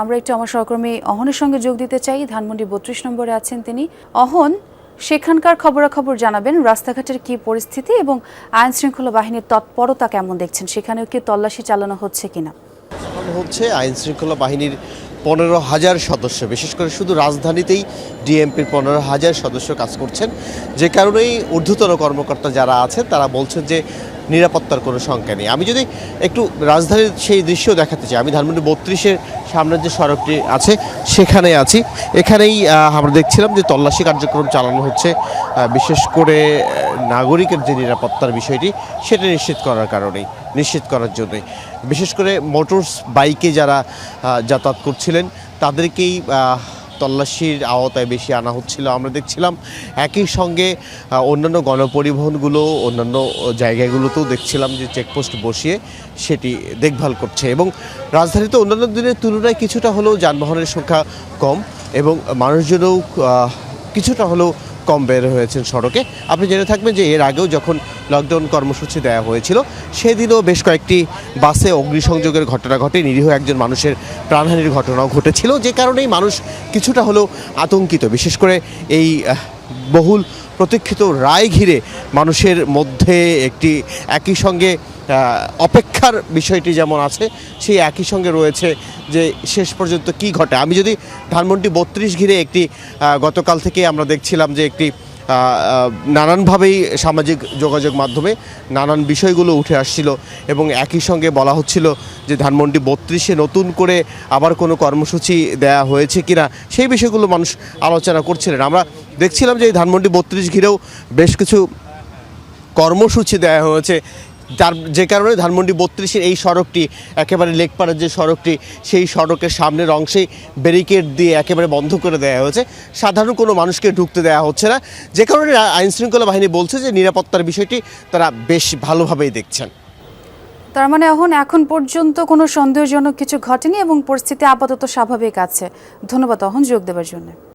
আমরা একটু আমার সহকর্মী অহনের সঙ্গে যোগ দিতে চাই। ধানমন্ডি বত্রিশ নম্বরে আছেন তিনি। অহন, সেখানকার খবরাখবর জানাবেন, রাস্তাঘাটের কি পরিস্থিতি এবং আইন শৃঙ্খলা বাহিনীর তৎপরতা কেমন দেখছেন? সেখানেও কি তল্লাশি চালানো হচ্ছে কিনা? হচ্ছে আইন শৃঙ্খলা বাহিনীর পনেরো হাজার সদস্য। বিশেষ করে শুধু রাজধানীতেই ডিএমপির পনেরো হাজার সদস্য কাজ করছেন। যে কারণেই ঊর্ধ্বতন কর্মকর্তা যারা আছেন, তারা বলছেন যে নিরাপত্তার কোনো শঙ্কা নেই। আমি যদি একটু রাজধানীর সেই দৃশ্য দেখাতে চাই, আমি ধানমন্ডি বত্রিশের সামনের যে সড়কটি আছে, সেখানে আছি। এখানেই আমরা দেখছিলাম যে তল্লাশি কার্যক্রম চালানো হচ্ছে বিশেষ করে নাগরিকের যে নিরাপত্তার বিষয়টি, সেটা নিশ্চিত করার কারণেই, নিশ্চিত করার জন্যই। বিশেষ করে মোটরস বাইকে যারা যাতায়াত করছিলেন, তাদেরকেই তল্লাশির আওতায় বেশি আনা হচ্ছিল। আমরা দেখছিলাম একই সঙ্গে অন্যান্য গণপরিবহনগুলো, অন্যান্য জায়গাগুলোতেও দেখছিলাম যে চেকপোস্ট বসিয়ে সেটি দেখভাল করছে এবং রাজধানীতে অন্যান্য দিনের তুলনায় কিছুটা হলেও যানবাহনের সংখ্যা কম এবং মানুষজনও কিছুটা হলেও কম বের হয়েছেন সড়কে। আপনি জেনে থাকবেন যে এর আগেও যখন লকডাউন কর্মসূচি দেওয়া হয়েছিল, সেদিনও বেশ কয়েকটি বাসে অগ্নিসংযোগের ঘটনা ঘটে। নিরীহ একজন মানুষের প্রাণহানির ঘটনাও ঘটেছিল, যে কারণেই মানুষ কিছুটা হলেও আতঙ্কিত। বিশেষ করে এই বহুল প্রতীক্ষিত রায় ঘিরে মানুষের মধ্যে একটি, একই সঙ্গে অপেক্ষার বিষয়টি যেমন আছে, সেই একই সঙ্গে রয়েছে যে শেষ পর্যন্ত কি ঘটে। আমি যদি ধানমন্ডি বত্রিশ ঘিরে একটি গতকাল থেকে আমরা দেখছিলাম যে একটি নানানভাবেই সামাজিক যোগাযোগ মাধ্যমে নানান বিষয়গুলো উঠে আসছিল এবং একই সঙ্গে বলা হচ্ছিল যে ধানমন্ডি বত্রিশে নতুন করে আবার কোনো কর্মসূচি দেয়া হয়েছে কিনা, সেই বিষয়গুলো মানুষ আলোচনা করছিলেন। আমরা দেখছিলাম যে এই ধানমন্ডি বত্রিশ ঘিরেও বেশ কিছু কর্মসূচি দেওয়া হয়েছে। যার যে কারণে ধানমন্ডি বত্রিশের এই সড়কটি, একেবারে লেকপাড়ার যে সড়কটি, সেই সড়কের সামনের অংশেই ব্যারিকেড দিয়ে একেবারে বন্ধ করে দেওয়া হয়েছে। সাধারণ কোনো মানুষকে ঢুকতে দেওয়া হচ্ছে না। যে কারণে আইনশৃঙ্খলা বাহিনী বলছে যে নিরাপত্তার বিষয়টি তারা বেশ ভালোভাবেই দেখছেন। তার মানে এখন এখন পর্যন্ত কোনো সন্দেহজনক কিছু ঘটেনি এবং পরিস্থিতি আপাতত স্বাভাবিক আছে। ধন্যবাদ, অহন যোগ দেওয়ার জন্য।